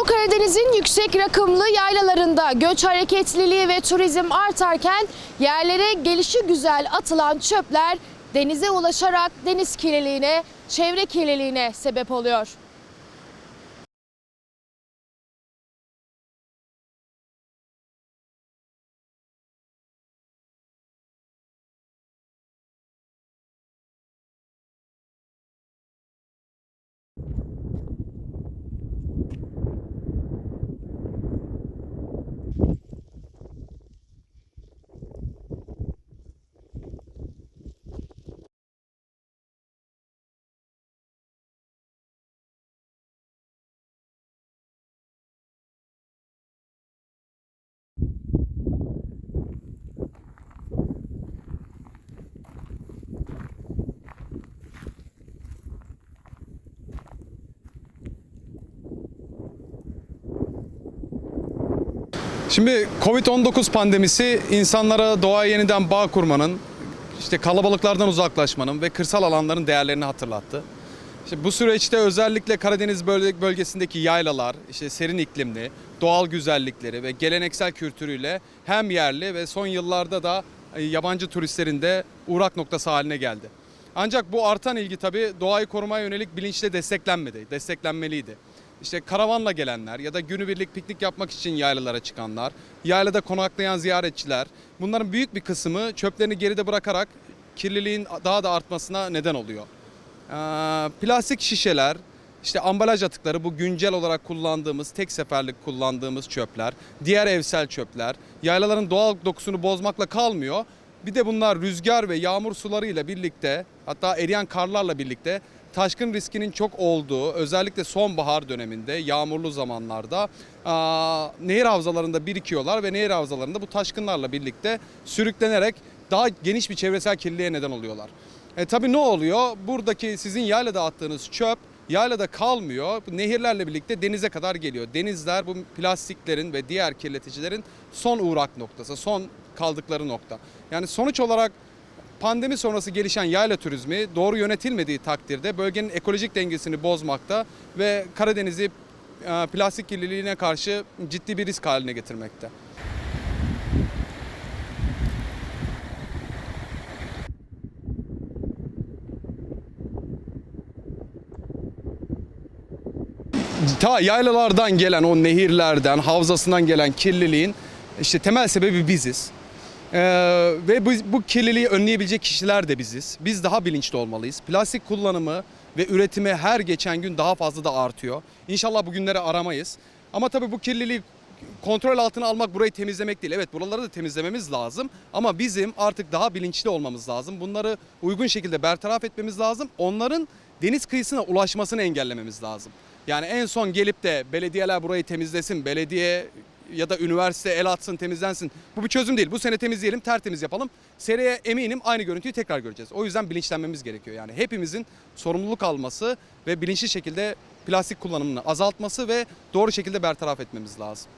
Doğu Karadeniz'in yüksek rakımlı yaylalarında göç hareketliliği ve turizm artarken yerlere gelişi güzel atılan çöpler denize ulaşarak deniz kirliliğine, çevre kirliliğine sebep oluyor. Şimdi Covid-19 pandemisi insanlara doğaya yeniden bağ kurmanın, işte kalabalıklardan uzaklaşmanın ve kırsal alanların değerlerini hatırlattı. İşte bu süreçte özellikle Karadeniz bölge- bölgesindeki yaylalar, işte serin iklimli, doğal güzellikleri ve geleneksel kültürüyle hem yerli ve son yıllarda da e, yabancı turistlerin de uğrak noktası haline geldi. Ancak bu artan ilgi tabii doğayı korumaya yönelik bilinçle desteklenmedi, desteklenmeliydi. İşte karavanla gelenler ya da günübirlik piknik yapmak için yaylalara çıkanlar, yaylada konaklayan ziyaretçiler bunların büyük bir kısmı çöplerini geride bırakarak kirliliğin daha da artmasına neden oluyor. Ee, plastik şişeler, işte ambalaj atıkları bu güncel olarak kullandığımız, tek seferlik kullandığımız çöpler, diğer evsel çöpler, yaylaların doğal dokusunu bozmakla kalmıyor. Bir de bunlar rüzgar ve yağmur sularıyla birlikte hatta eriyen karlarla birlikte taşkın riskinin çok olduğu özellikle sonbahar döneminde yağmurlu zamanlarda aa, nehir havzalarında birikiyorlar ve nehir havzalarında bu taşkınlarla birlikte sürüklenerek daha geniş bir çevresel kirliliğe neden oluyorlar. E tabii ne oluyor? Buradaki sizin yaylada attığınız çöp yaylada kalmıyor. Nehirlerle birlikte denize kadar geliyor. Denizler bu plastiklerin ve diğer kirleticilerin son uğrak noktası, son kaldıkları nokta. Yani sonuç olarak pandemi sonrası gelişen yayla turizmi doğru yönetilmediği takdirde bölgenin ekolojik dengesini bozmakta ve Karadeniz'i e, plastik kirliliğine karşı ciddi bir risk haline getirmekte. ta yaylalardan gelen o nehirlerden, havzasından gelen kirliliğin işte temel sebebi biziz. Ee, ve bu, bu kirliliği önleyebilecek kişiler de biziz. Biz daha bilinçli olmalıyız. Plastik kullanımı ve üretimi her geçen gün daha fazla da artıyor. İnşallah bu günleri aramayız. Ama tabii bu kirliliği kontrol altına almak burayı temizlemek değil. Evet buraları da temizlememiz lazım. Ama bizim artık daha bilinçli olmamız lazım. Bunları uygun şekilde bertaraf etmemiz lazım. Onların deniz kıyısına ulaşmasını engellememiz lazım. Yani en son gelip de belediyeler burayı temizlesin, belediye ya da üniversite el atsın temizlensin. Bu bir çözüm değil. Bu sene temizleyelim, tertemiz yapalım. Seneye eminim aynı görüntüyü tekrar göreceğiz. O yüzden bilinçlenmemiz gerekiyor. Yani hepimizin sorumluluk alması ve bilinçli şekilde plastik kullanımını azaltması ve doğru şekilde bertaraf etmemiz lazım.